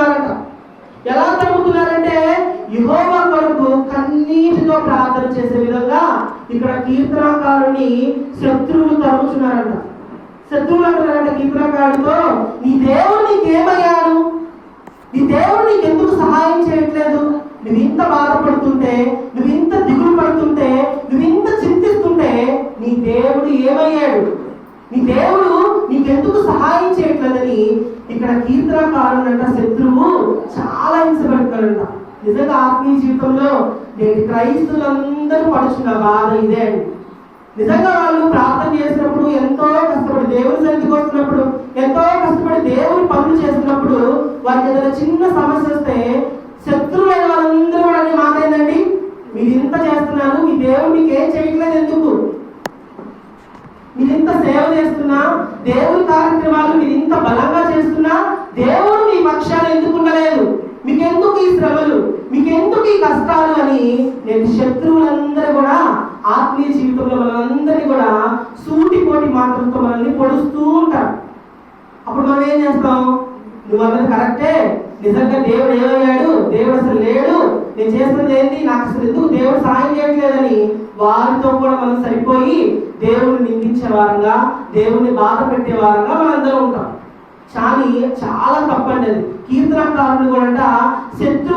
తరుముతున్నారంట ఎలా తరుముతున్నారంటే యహోవా కొరకు కన్నీటితో ప్రార్థన చేసే విధంగా ఇక్కడ కీర్తనాకారుని శత్రువులు తరుముతున్నారంట శత్రువులు అంటున్నారంట కీర్తనాకారుడితో నీ దేవుడు నీకేమయ్యాడు? నీ దేవుడు నీకు ఎందుకు సహాయం చేయట్లేదు? నువ్వు ఇంత బాధపడుతుంటే నువ్వు ఇంత దిగులు పడుతుంటే నువ్వు ఇంత చింతిస్తుంటే నీ దేవుడు ఏమయ్యాడు? నీ దేవుడు నీకెందుకు సహాయం చేయట్లేదని ఇక్కడ కీర్తనకారుడంట శత్రువు చాలా హింసపడుతున్నాడంట నిజంగా ఆత్మీయ జీవితంలో నేటి క్రైస్తులందరూ పడుచున్న బాధ ఇదే అండి. నిజంగా వాళ్ళు ప్రార్థన చేసినప్పుడు ఎంతో కష్టపడి దేవుని సన్నిధికి వస్తున్నప్పుడు ఎంతో కష్టపడి దేవుని పనులు చేస్తున్నప్పుడు వారికి ఏదైనా చిన్న సమస్య వస్తే శత్రువులైన వాళ్ళందరూ కూడా మాట ఏంటండి మీరు ఇంత చేస్తున్నారు మీ దేవుడు మీకు మీరు ఇంత సేవ చేస్తున్నా దేవుని కార్యక్రమాలు మీరు ఇంత బలంగా చేస్తున్నా దేవుడు మీ పక్షాన ఎందుకు ఉండలేదు? మీకెందుకు ఈ శ్రమలు? మీకెందుకు ఈ కష్టాలు అని నేను శత్రువులందరూ కూడా ఆత్మీయ జీవితంలో మనందరినీ కూడా సూటిపోటి మాటలతో మనల్ని పొడుస్తూ ఉంటారు. అప్పుడు మనం ఏం చేస్తాం? నువ్వు అన్నది కరెక్టే. నిజంగా దేవుడు ఏమయ్యాడు? దేవుడు అసలు లేడు. నేను చేస్తున్నది ఏంటి నాకు అసలు ఎందుకు దేవుడు సాయం చేయట్లేదని వారితో కూడా మనం సరిపోయి దేవుని నిందించే వారంగా దేవుణ్ణి బాధ పెట్టే వారంగా మనందరం ఉంటాం. కానీ చాలా తప్పండి అది. కీర్తనకారుని కూడా శత్రు